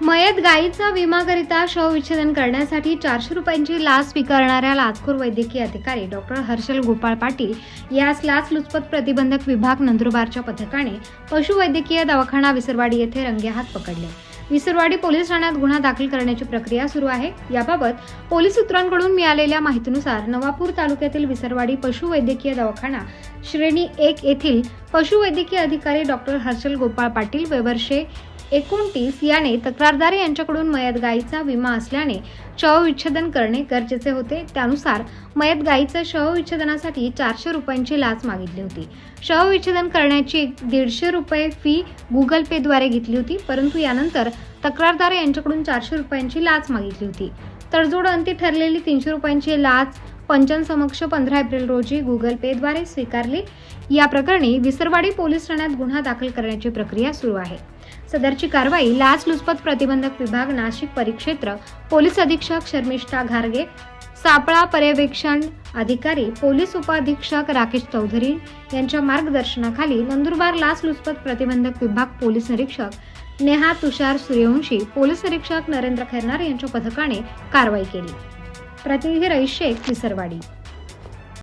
मयत गायीचा विमाकरिता शवविच्छेदन करण्यासाठी चारशे रुपयांची लाच स्वीकारणाऱ्या लाचखोर वैद्यकीय अधिकारी डॉक्टर हर्षल गोपाळ पाटील यास लाचलुचपत प्रतिबंधक विभाग नंदुरबारच्या पथकाने पशुवैद्यकीय दवाखाना विसरवाडी येथे रंगेहात पकडले. विसरवाडी पोलीस ठाण्यात गुन्हा दाखल करण्याची प्रक्रिया सुरू आहे. याबाबत पोलीस सूत्रांकडून मिळालेल्या माहितीनुसार नवापूर तालुक्यातील विसरवाडी पशुवैद्यकीय दवाखाना श्रेणी एक येथील पशुवैद्यकीय अधिकारी डॉक्टर हर्षल गोपाळ पाटील वेवर्षे एकोणतीस याने तक्रारदार यांच्याकडून मयत गायीचा विमा असल्याने शवविच्छेदन करणे गरजेचे होते. त्यानुसार मयत गायीचं शवविच्छेदनासाठी चारशे रुपयांची लाच मागितली होती. शवविच्छेदन करण्याची दीडशे रुपये फी गुगल पेद्वारे घेतली होती परंतु यानंतर तक्रारदार यांच्याकडून चारशे रुपयांची लाच मागितली होती. तडजोड अंती ठरलेली तीनशे रुपयांची लाच पंचांसमक्ष पंधरा एप्रिल रोजी गुगल पेद्वारे स्वीकारली. या प्रकरणी विसरवाडी पोलीस ठाण्यात गुन्हा दाखल करण्याची प्रक्रिया सुरू आहे. सदरची कारवाई लाचलुचपत प्रतिबंधक विभाग नाशिक परिक्षेत्र पोलीस अधीक्षक शर्मिष्ठा घारगे सापळा पर्यवेक्षण अधिकारी पोलीस उपाधीक्षक राकेश चौधरी यांच्या मार्गदर्शनाखाली नंदुरबार लाचलुचपत प्रतिबंधक विभाग पोलीस निरीक्षक नेहा तुषार सूर्यवंशी पोलीस निरीक्षक नरेंद्र खैरनार यांच्या पथकाने कारवाई केली. प्रतिनिधी रईस शेख विसरवाडी